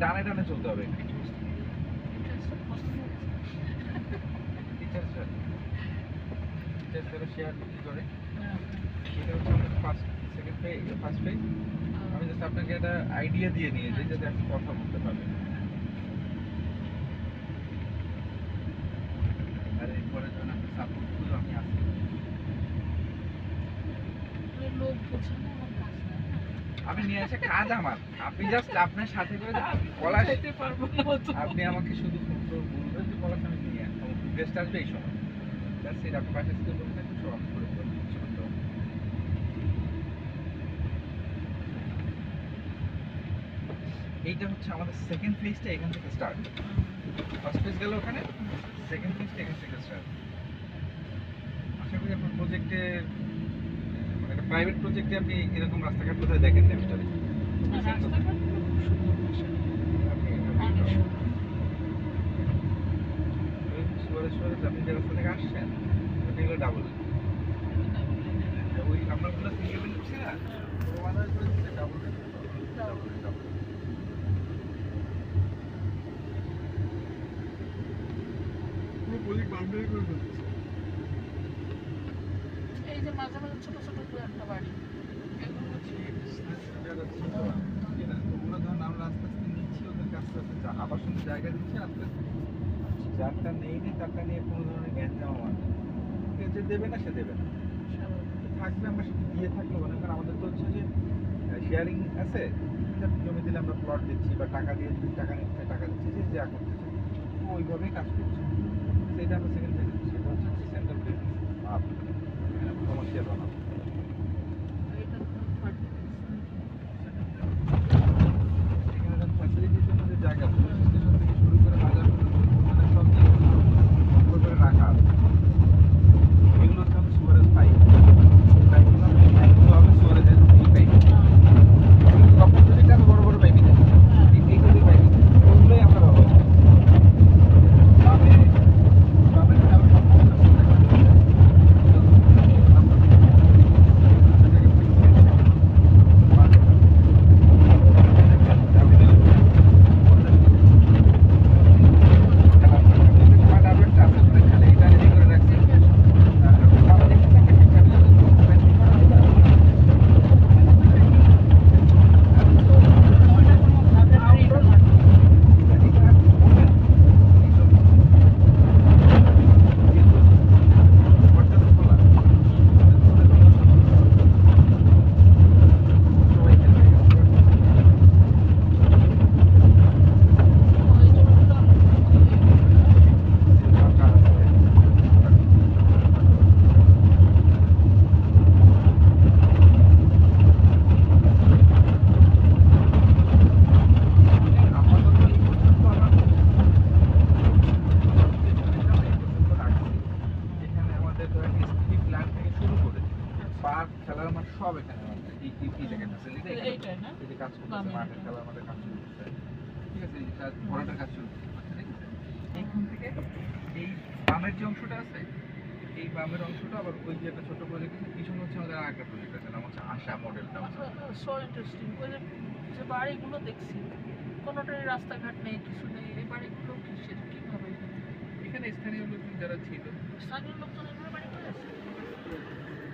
ডানে ডানে চলতে হবে। শেয়ার বিক্রি করে। এটা হচ্ছে আমাদের first second page first page আমি জাস্ট আপনাকে একটা আইডিয়া দিয়ে নিয়ে যাই যাতে আপনি কথা বলতে পারবেন আর এরপরে যখন আপনি সাপোর্ট করলে আমি আসি লোক বোঝানো আমি নিয়ে আসে কাজ আমার। আপনি জাস্ট আপনার সাথে করে পলাশ পারব না। আপনি আমাকে শুধু বলবেন যে পলাশ আমি নিয়ে আমার গেস্ট আসবে এই সময়। জাস্ট আপনি পাশে থেকে বলতে থাকবেন সব করে। এইটা হচ্ছে আমাদের সেকেন্ড ফেজটা এখান থেকে স্টার্ট ফার্স্ট ফেজ গেল ওখানে। সেকেন্ড ফেজটা এখান থেকে স্টার্ট আশা করি আপনার প্রজেক্টে একটা প্রাইভেট প্রজেক্টে আপনি এরকম রাস্তাঘাট কোথায় দেখেন সুন্দর আপনি যে রাস্তা থেকে আসছেন ওটা হলো ডাবল ওই আপনারগুলো সিঙ্গেল করছে না ডাবল ডাবল ডাবল পুরো প্রজেক্ট বাউন্ডারি করে এই যে মাঝে মাঝে ছোট ছোট দু একটা বাড়ি। আমরা আস্তে আস্তে নিচ্ছি জায়গা দিচ্ছি আস্তে আস্তে যারটা নেই নেই নিয়ে কোনো ধরনের না যে দেবে না সে দেবে না আমরা সেটা দিয়ে থাকলে করেন আমাদের তো হচ্ছে যে শেয়ারিং আছে জমি দিলে আমরা প্লট দিচ্ছি বা টাকা দিয়ে টাকা নিচ্ছে টাকা দিচ্ছি যে যা করতেছে ওইভাবেই কাজ করছে। সেটা আমরা সেকেন্ড সেটা হচ্ছে সেন্ট্রাল cómo ¿no? ফ্যাসিলিটি না? এই যে কাজ করতেছে। মাঠের খেলার কাজ করছে ঠিক আছে এই কাজ ভরাটের কাজ করছে ঠিক আছে এইখান থেকে এই বামের যে অংশটা আছে এই বামের অংশটা আবার ওই যে একটা ছোট প্রজেক্ট আছে পিছনে হচ্ছে আমাদের আরেকটা প্রজেক্ট আছে নাম হচ্ছে আশা মডেলটা সো ইন্টারেস্টিং ওই যে বাড়িগুলো দেখছি কোনোটারই রাস্তাঘাট নেই কিছু নেই এই বাড়িগুলো কিসের কীভাবে এখানে? স্থানীয় লোকজন যারা ছিল স্থানীয় লোকজন এখানে বাড়ি করে আছে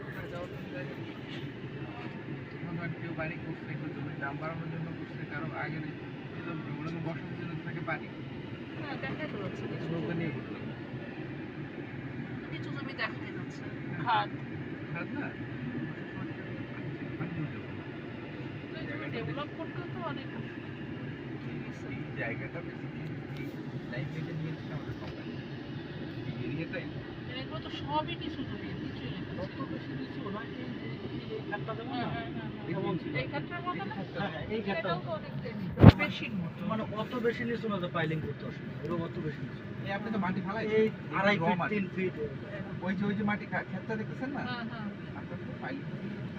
ওখানে যাওয়ার ধরেন কেউ বাড়ি করছে কেউ জমির দাম বাড়ানোর জন্য করছে কারও আগের বসানোর জন্য থাকে পানি। হ্যাঁ কিছু। নৌকা নিয়ে ঘুরলো কিছু জমি দেখা যাচ্ছে। খাদ খারাপ না? ডেভেলপ করতে তো অনেক জায়গাটা বেসিক্যালি লাইফ থেকে কোম্পানি এই এরিয়াটাই। এগুলো তো সবই কিছু জমি নিচু এলাকা অত বেশি নিচু না, যে- এই খাতটা দেখুন না? তো মানে অত বেশি নিচু না পাইলিং করতে অসুবিধা এরকম অত বেশি নিচু। আপনি তো মাটি ফালাই এই আড়াই ফিট তিন ফিট ওই যে ওই যে মাটি ক্ষেতটা দেখতেছেন না? হ্যাঁ হ্যাঁ। আপনার তো পাইল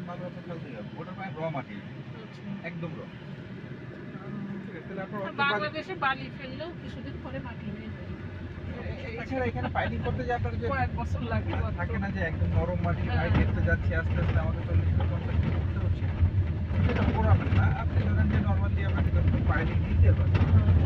ভালো আপনার ফেলতে হবে ওটা প্রায় র মাটি। আচ্ছা। একদম র। বাংলাদেশে বালি ফেললেও কিছুদিন পরে মাটি হয়ে যায়। এছাড়া এখানে পাইলিং করতে যে আপনার যে কয়েক বছর লাগে। থাকে না যে একদম নরম মাটি। ভাই দেখতে যাচ্ছি আস্তে আস্তে আমাকে চল্লিশ কিলো পঞ্চাশ কিলো করতে হচ্ছে